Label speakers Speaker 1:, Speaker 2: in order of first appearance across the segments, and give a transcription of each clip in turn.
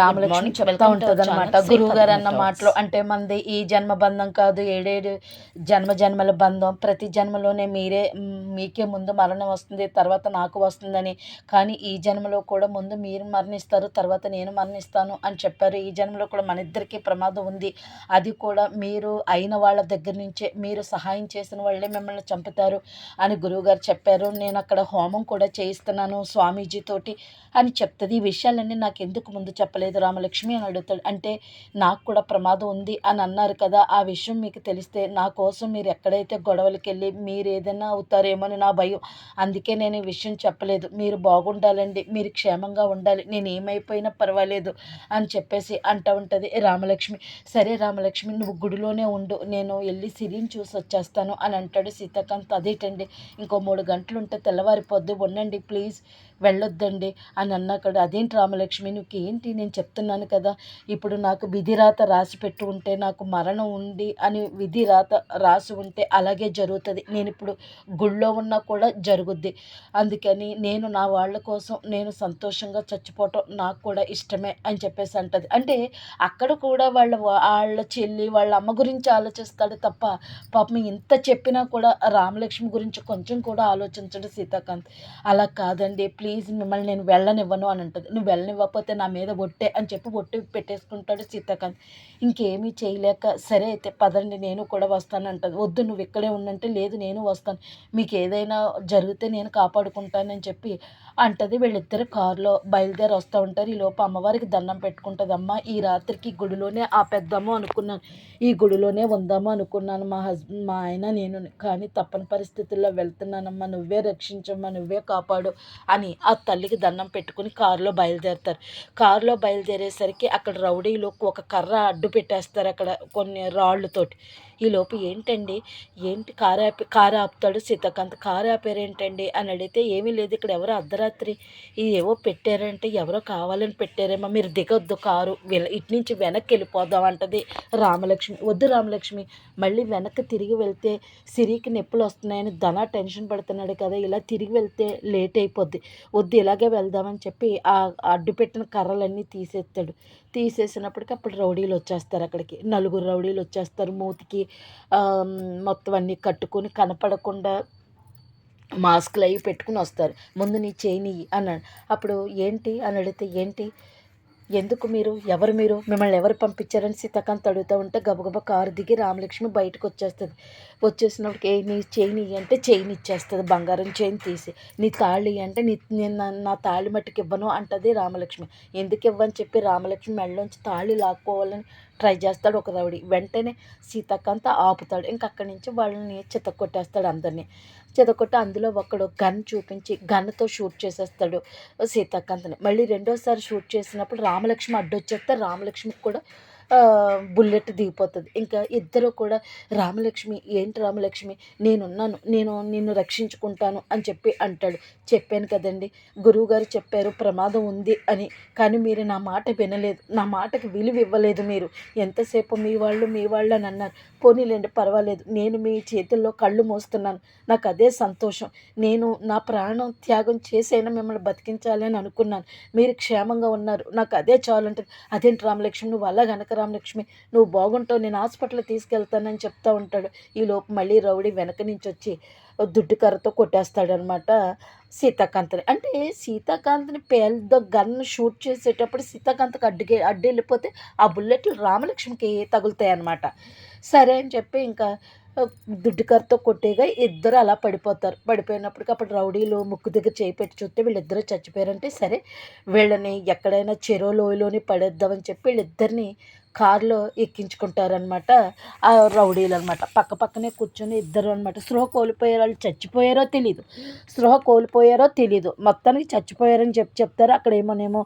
Speaker 1: రామలక్ష్మి చెప్తా ఉంటుంది అనమాట గురువు గారు అన్న మాటలు అంటే మంది ఈ జన్మ బంధం కాదు ఏడేడు జన్మ జన్మల బంధం. ప్రతి జన్మలోనే మీరే మీకే ముందు మరణం వస్తుంది తర్వాత నాకు వస్తుందని. కానీ ఈ జన్మలో కూడా ముందు మీరు మరణిస్తారు తర్వాత నేను మరణిస్తాను అని చెప్పారు. ఈ జన్మలో కూడా మన ఇద్దరికీ ప్రమాదం ఉంది. అది కూడా మీరు అయిన వాళ్ళ దగ్గర నుంచే మీరు సహాయం చేసిన వాళ్ళే మిమ్మల్ని చంపుతారు అని గురువుగారు చెప్పారు. నేను అక్కడ హోమం కూడా చేయిస్తున్నాను స్వామీజీ తోటి అని చెప్తుంది. ఈ విషయాలన్నీ నాకు ఎందుకు ముందు చెప్పలేదు రామలక్ష్మి అని అడుగుతాడు. అంటే నాకు కూడా ప్రమాదం ఉంది అని అన్నారు కదా ఆ విషయం మీకు తెలిస్తే నా కోసం మీరు ఎక్కడైతే గొడవలకి వెళ్ళి మీరు ఏదైనా అవుతారేమో అని నా భయం. అందుకే నేను ఈ విషయం చెప్పలేదు. మీరు బాగుండాలండి మీరు క్షేమంగా ఉండాలి నేను ఏమైపోయినా పర్వాలేదు అని చెప్పేసి అంటూ ఉంటుంది రామలక్ష్మి. సరే రామలక్ష్మి నువ్వు గుడిలోనే ఉండు నేను వెళ్ళి సిరిని చూసి వచ్చేస్తాను అని అంటాడు సీతాకాంత్. అదేటండి ఇంకో మూడు గంటలు ఉంటే తెల్లవారిపోద్ది ఉండండి ప్లీజ్. వెళ్ళొద్దండి అని అన్నాకడు అదేంటి రామలక్ష్మి నువ్వు ఏంటి నేను చెప్తున్నాను కదా ఇప్పుడు నాకు విధి రాత రాసి పెట్టు ఉంటే నాకు మరణం ఉంది అని విధి రాత రాసి ఉంటే అలాగే జరుగుతుంది. నేను ఇప్పుడు గుళ్ళో ఉన్నా కూడా జరుగుద్ది. అందుకని నేను నా వాళ్ళ కోసం నేను సంతోషంగా చచ్చిపోవటం నాకు కూడా ఇష్టమే అని చెప్పేసి అంటది. అంటే అక్కడ కూడా వాళ్ళ వాళ్ళ చెల్లి వాళ్ళ అమ్మ గురించి ఆలోచిస్తాడు తప్ప పాపం ఇంత చెప్పినా కూడా రామలక్ష్మి గురించి కొంచెం కూడా ఆలోచించడు సీతాకాంత్. అలా కాదండి ప్లీజ్ ప్లీజ్ మిమ్మల్ని నేను వెళ్ళనివ్వను అని అంటుంది. నువ్వు వెళ్ళనివ్వకపోతే నా మీద ఒట్టే అని చెప్పి ఒట్టి పెట్టేసుకుంటాడు సీతాకాంత్. ఇంకేమీ చేయలేక సరే అయితే పదండి నేను కూడా వస్తాను అంటుంది. వద్దు నువ్వు ఇక్కడే ఉండంటే లేదు నేను వస్తాను. మీకు ఏదైనా జరిగితే నేను కాపాడుకుంటానని చెప్పి అంటది. వీళ్ళిద్దరు కారులో బయలుదేరి వస్తూ ఉంటారు. ఈ లోపు అమ్మవారికి దండం పెట్టుకుంటుందమ్మ ఈ రాత్రికి గుడిలోనే ఆపేద్దాము అనుకున్నాను. ఈ గుడిలోనే ఉందాము అనుకున్నాను. మా హస్బెండ్ మా ఆయన నేను కానీ తప్పని పరిస్థితుల్లో వెళ్తున్నానమ్మా. నువ్వే రక్షించమ్మా నువ్వే కాపాడు అని ఆ తల్లికి దండం పెట్టుకుని కారులో బయలుదేరుతారు. కారులో బయలుదేరేసరికి అక్కడ రౌడీలు ఒక కర్ర అడ్డు పెట్టేస్తారు అక్కడ కొన్ని రాళ్ళతోటి. ఈ లోపు ఏంటండి? ఏంటి కారు ఆపి కారు ఆపుతాడు సీతాకాంత్. కారు ఆపారేంటండి అని అడిగితే ఏమీ లేదు. ఇక్కడ ఎవరో అర్ధరాత్రి ఇది ఏవో పెట్టారంటే ఎవరో కావాలని పెట్టారేమో. మీరు దిగొద్దు కారు. ఇటు నుంచి వెనక్కి వెళ్ళిపోదాం అంటది రామలక్ష్మి. వద్దు రామలక్ష్మి. మళ్ళీ వెనక్కి తిరిగి వెళ్తే సిరికి నొప్పులు వస్తున్నాయని ధన టెన్షన్ పడుతున్నాడు కదా. ఇలా తిరిగి వెళ్తే లేట్ అయిపోద్ది. వద్దు ఇలాగే వెళ్దామని చెప్పి ఆ అడ్డు పెట్టిన కర్రలన్నీ తీసేస్తాడు. తీసేసినప్పటికీ అప్పుడు రౌడీలు వచ్చేస్తారు అక్కడికి. నలుగురు రౌడీలు వచ్చేస్తారు మూతికి. మొత్తం అన్నీ కట్టుకొని కనపడకుండా మాస్కులు అవి పెట్టుకుని వస్తారు. ముందు నీ చేయి అన్నాడు. అప్పుడు ఏంటి అని అడిగితే ఏంటి? ఎందుకు మీరు? ఎవరు మీరు? మిమ్మల్ని ఎవరు పంపించారని సీతాకాంత్ అడుగుతూ ఉంటే గబగబా కారు దిగి రామలక్ష్మి బయటకు వచ్చేస్తుంది. వచ్చేసినప్పటికి ఏ నీ చైన్ అంటే చైన్ ఇచ్చేస్తుంది. బంగారం చైన్ తీసి నీ తాళి అంటే నీ నేను నా- తాళి మట్టుకు ఇవ్వను అంటది రామలక్ష్మి. ఎందుకు ఇవ్వని చెప్పి రామలక్ష్మి మెడలోంచి తాళి లాక్కోవాలని ట్రై చేస్తాడు ఒక రౌడీ. వెంటనే సీతాకాంత్ ఆపుతాడు. ఇంక అక్కడి నుంచి వాళ్ళని చితక్కొట్టేస్తాడు అందరినీ. చితకొట్టి అందులో ఒకడు గన్ చూపించి గన్తో షూట్ చేసేస్తాడు సీతాకాంత్ని. మళ్ళీ రెండోసారి షూట్ చేసినప్పుడు రామలక్ష్మి అడ్డొచ్చేస్తే రామలక్ష్మికి కూడా బుల్లెట్ దిగిపోతుంది. ఇంకా ఇద్దరు కూడా రామలక్ష్మి ఏంటి రామలక్ష్మి? నేనున్నాను. నేను నిన్ను రక్షించుకుంటాను అని చెప్పి అంటాడు. చెప్పాను కదండి. గురువుగారు చెప్పారు ప్రమాదం ఉంది అని. కానీ మీరు నా మాట వినలేదు. నా మాటకి విలువ ఇవ్వలేదు మీరు. ఎంతసేపు మీ వాళ్ళు మీ వాళ్ళు అని అన్నారు. పోనీలేండి పర్వాలేదు. నేను మీ చేతుల్లో కళ్ళు మోస్తున్నాను. నాకు అదే సంతోషం. నేను నా ప్రాణం త్యాగం చేసైనా మిమ్మల్ని బతికించాలి అని అనుకున్నాను. మీరు క్షేమంగా ఉన్నారు. నాకు అదే చాలు అంటే అదేంటి రామలక్ష్మి? నువ్వు అలా గనక రామలక్ష్మి నువ్వు బాగుంటావు నేను హాస్పిటల్ తీసుకెళ్తానని చెప్తా ఉంటాడు. ఈ లోపు మళ్ళీ రౌడీ వెనక నుంచి వచ్చి దుడ్డు కర్రతో కొట్టేస్తాడనమాట సీతాకాంత్ని. అంటే సీతాకాంత్ని పెద్ద గన్ షూట్ చేసేటప్పుడు సీతాకాంత్కి అడ్డుకి అడ్డు వెళ్ళిపోతే ఆ బుల్లెట్లు రామలక్ష్మికి తగులుతాయన్నమాట. సరే అని చెప్పి ఇంకా దుడ్డు కర్రతో కొట్టేగా ఇద్దరు అలా పడిపోతారు. పడిపోయినప్పటికీ అప్పుడు రౌడీలు ముక్కు దగ్గర చేయి పెట్టి చూస్తే వీళ్ళిద్దరూ చచ్చిపోయారంటే సరే వీళ్ళని ఎక్కడైనా చెరో లోయలోని పడేద్దామని చెప్పి వీళ్ళిద్దరిని కారులో ఎక్కించుకుంటారనమాట ఆ రౌడీలు అనమాట పక్క పక్కనే కూర్చొని ఇద్దరు అనమాట స్పృహ కోల్పోయారు వాళ్ళు చచ్చిపోయారో తెలియదు స్పృహ కోల్పోయారో తెలియదు మొత్తానికి చచ్చిపోయారని చెప్పి చెప్తారు. అక్కడ ఏమోనేమో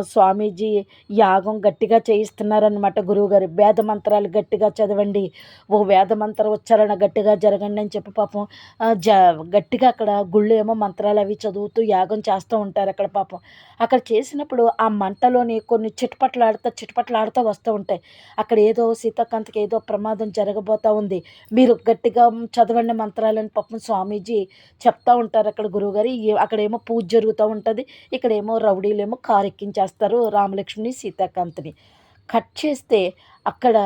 Speaker 1: స్వామీజీ యాగం గట్టిగా చేయిస్తున్నారనమాట గురువుగారు. వేద మంత్రాలు గట్టిగా చదవండి. ఓ వేద మంత్ర ఉచ్చారణ గట్టిగా జరగండి అని చెప్పి పాపం జ గట్టిగా అక్కడ గుళ్ళు ఏమో మంత్రాలు అవి చదువుతూ యాగం చేస్తూ ఉంటారు అక్కడ పాపం. అక్కడ చేసినప్పుడు ఆ మంటలోని కొన్ని చిటపట్లాడుతూ చిటపట్లాడుతూ వస్తూ ఉంటాయి. అక్కడ ఏదో సీతాకాంత్కి ఏదో ప్రమాదం జరగబోతూ ఉంది. మీరు గట్టిగా చదవండి మంత్రాలని పాపం స్వామీజీ చెప్తా ఉంటారు అక్కడ గురువుగారు. ఏ- అక్కడేమో పూజ జరుగుతూ ఉంటుంది. ఇక్కడేమో రౌడీలేమో కారెక్కి ఎక్కించేస్తారు రామలక్ష్మిని సీతాకాంత్ని. కట్ చేస్తే అక్కడ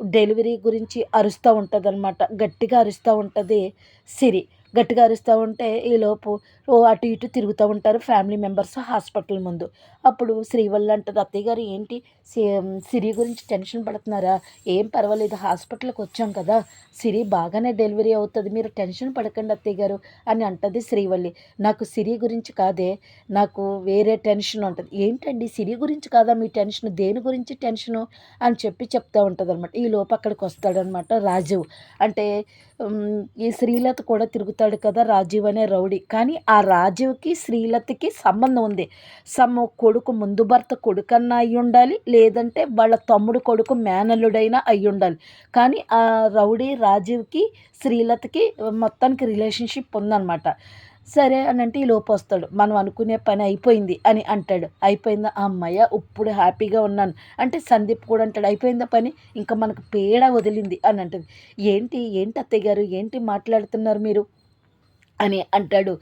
Speaker 1: డెలివరీ గురించి అరుస్తూ ఉంటుంది అనమాట గట్టిగా అరుస్తూ ఉంటుంది సిరి. గట్టిగా అరుస్తూ ఉంటే ఈలోపు ఓ అటు ఇటు తిరుగుతూ ఉంటారు ఫ్యామిలీ మెంబర్స్ హాస్పిటల్ ముందు. అప్పుడు శ్రీవల్లి అంటారు అత్తయ్య గారు ఏంటి? సి- సిరి గురించి టెన్షన్ పడుతున్నారా? ఏం పర్వాలేదు హాస్పిటల్కి వచ్చాం కదా. సిరి బాగానే డెలివరీ అవుతుంది మీరు టెన్షన్ పడకండి అత్తయ్య గారు అని అంటది శ్రీవల్లి. నాకు సిరి గురించి కాదే నాకు వేరే టెన్షన్ ఉంటుంది. ఏంటండి? సిరి గురించి కాదా మీ టెన్షన్? దేని గురించి టెన్షను? అని చెప్పి చెప్తా ఉంటుంది అనమాట ఈ లోపు అక్కడికి వస్తాడనమాట రాజు. అంటే ఈ శ్రీలత కూడా తిరుగుతాడు కదా రాజీవ్ అనే రౌడీ. కానీ ఆ రాజీవ్కి శ్రీలతకి సంబంధం ఉంది. సమ్ కొడుకు ముందు భర్త కొడుకన్నా అయి ఉండాలి లేదంటే వాళ్ళ తమ్ముడు కొడుకు మేనల్లుడైనా అయి ఉండాలి కానీ ఆ రౌడీ రాజీవ్కి శ్రీలతకి మొత్తానికి రిలేషన్షిప్ ఉందన్నమాట. సరే అని అంటే ఈ లోపు వస్తాడు. మనం అనుకునే పని అయిపోయింది అని అంటాడు. అయిపోయిందా? అమ్మయ్య ఇప్పుడు హ్యాపీగా ఉన్నాను. అంటే సందీప్ కూడా అంటాడు అయిపోయిందా పని? ఇంకా మనకు పేడ వదిలింది అని అంటుంది. ఏంటి? ఏంటి అత్తయ్య గారు? ఏంటి మాట్లాడుతున్నారు మీరు? అని అంటాడు.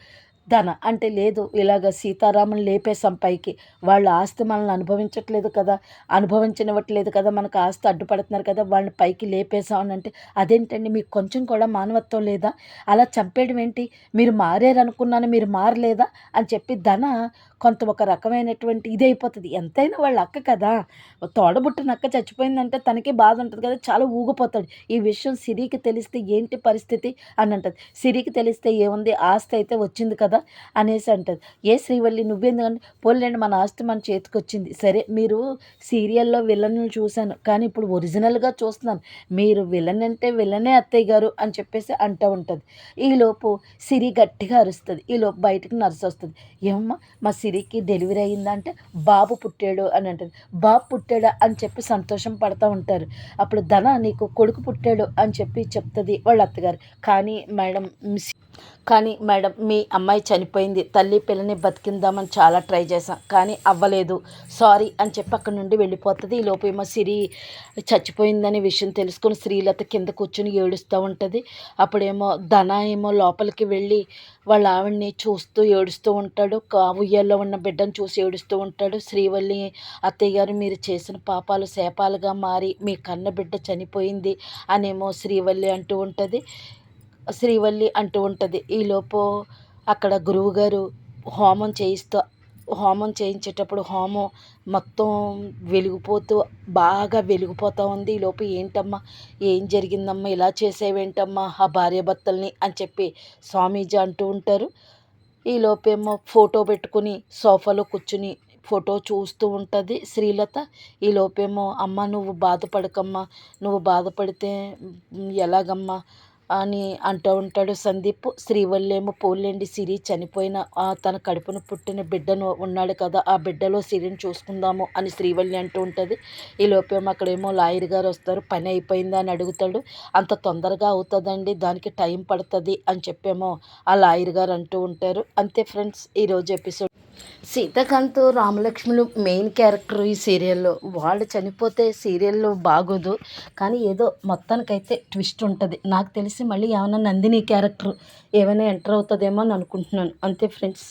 Speaker 1: ధన. అంటే లేదు ఇలాగ సీతారాములు లేపేశాం పైకి. వాళ్ళ ఆస్తి మనల్ని అనుభవించట్లేదు కదా. అనుభవించనివ్వట్లేదు కదా. మనకు ఆస్తి అడ్డుపడుతున్నారు కదా. వాళ్ళని పైకి లేపేశాం అని అంటే అదేంటండి? మీకు కొంచెం కూడా మానవత్వం లేదా? అలా చంపేయడం ఏంటి? మీరు మారారు అనుకున్నాను మీరు మారలేదా? అని చెప్పి ధన కొంత ఒక రకమైనటువంటి ఇది అయిపోతుంది. ఎంతైనా వాళ్ళ అక్క కదా. తోడబుట్టిన అక్క చచ్చిపోయిందంటే తనకి బాధ ఉంటుంది కదా. చాలా ఊగిపోతాడు. ఈ విషయం సిరికి తెలిస్తే ఏంటి పరిస్థితి? అని అంటది. సిరికి తెలిస్తే ఏముంది? ఆస్తి అయితే వచ్చింది కదా. అనేసి అంటది. ఏ శ్రీవల్లి నువ్వెందుకంటే పోలేండి మన ఆస్తి మన చేతికి వచ్చింది సరే మీరు సీరియల్లో విలన్లు చూశాను కానీ ఇప్పుడు ఒరిజినల్గా చూస్తున్నాను. మీరు విలన్ అంటే విలనే అత్తయ్య గారు అని చెప్పేసి అంటూ ఉంటుంది. ఈలోపు సిరి గట్టిగా అరుస్తుంది. ఈలోపు బయటకు నర్సు వస్తుంది. ఏమమ్మా మా సిరికి డెలివరీ అయిందంటే బాబు పుట్టాడు అని అంటుంది. బాబు పుట్టాడా అని చెప్పి సంతోషం పడుతూ ఉంటారు. అప్పుడు ధన నీకు కొడుకు పుట్టాడు అని చెప్పి చెప్తుంది వాళ్ళ అత్తగారు. కానీ మేడం మిస్ కానీ మేడం మీ అమ్మాయి చనిపోయింది. తల్లి పిల్లని బతికిందామని చాలా ట్రై చేశాం కానీ అవ్వలేదు. సారీ అని చెప్పి అక్కడి నుండి వెళ్ళిపోతుంది. ఈ ఏమో సిరి చచ్చిపోయిందనే విషయం తెలుసుకొని శ్రీలత కింద కూర్చుని ఏడుస్తూ ఉంటుంది. అప్పుడేమో ధన ఏమో లోపలికి వెళ్ళి వాళ్ళ ఆవిడ్ని చూస్తూ ఏడుస్తూ ఉంటాడు. కా- ఉయ్యాల్లో ఉన్న బిడ్డను చూసి ఏడుస్తూ ఉంటాడు. శ్రీవల్లి అత్తయ్య గారు మీరు చేసిన పాపాలు శాపాలుగా మారి మీ కన్న బిడ్డ చనిపోయింది అనేమో శ్రీవల్లి అంటూ ఉంటుంది. శ్రీవల్లి అంటూ ఉంటుంది. ఈలోపు అక్కడ గురువుగారు హోమం చేయిస్తూ హోమం చేయించేటప్పుడు హోమం మొత్తం వెలిగిపోతూ బాగా వెలిగిపోతూ ఉంది. ఈలోపు ఏంటమ్మా? ఏం జరిగిందమ్మా? ఇలా చేసేవేంటమ్మా? ఆ భార్యాభర్తల్ని అని చెప్పి స్వామీజీ అంటూ ఉంటారు. ఈలోపేమో ఫోటో పెట్టుకుని సోఫాలో కూర్చుని ఫోటో చూస్తూ ఉంటుంది శ్రీలత. ఈ లోపేమో అమ్మ నువ్వు బాధపడకమ్మా. నువ్వు బాధపడితే ఎలాగమ్మా? అని అంటూ ఉంటాడు సందీప్. శ్రీవల్లేమో పోలేండి సిరి చనిపోయిన తన కడుపున పుట్టిన బిడ్డను ఉన్నాడు కదా ఆ బిడ్డలో సిరిని చూసుకుందాము అని శ్రీవల్లి అంటూ ఉంటుంది. ఈ లోపేమో అక్కడేమో లాయర్ గారు వస్తారు పని అయిపోయిందా అని అడుగుతాడు. అంత తొందరగా అవుతుందండి దానికి టైం పడుతుంది అని చెప్పేమో ఆ లాయర్ గారు అంటూ ఉంటారు. అంతే ఫ్రెండ్స్ ఈరోజు ఎపిసోడ్ సీతాకాంత్ రామలక్ష్ములు మెయిన్ క్యారెక్టర్ ఈ సీరియల్లో వాళ్ళు చనిపోతే సీరియల్లో బాగోదు. కానీ ఏదో మొత్తానికైతే ట్విస్ట్ ఉంటుంది. నాకు తెలిసి మళ్ళీ ఏమైనా నందిని క్యారెక్టర్ ఏమైనా ఎంటర్ అవుతుందేమో అని అనుకుంటున్నాను. అంతే ఫ్రెండ్స్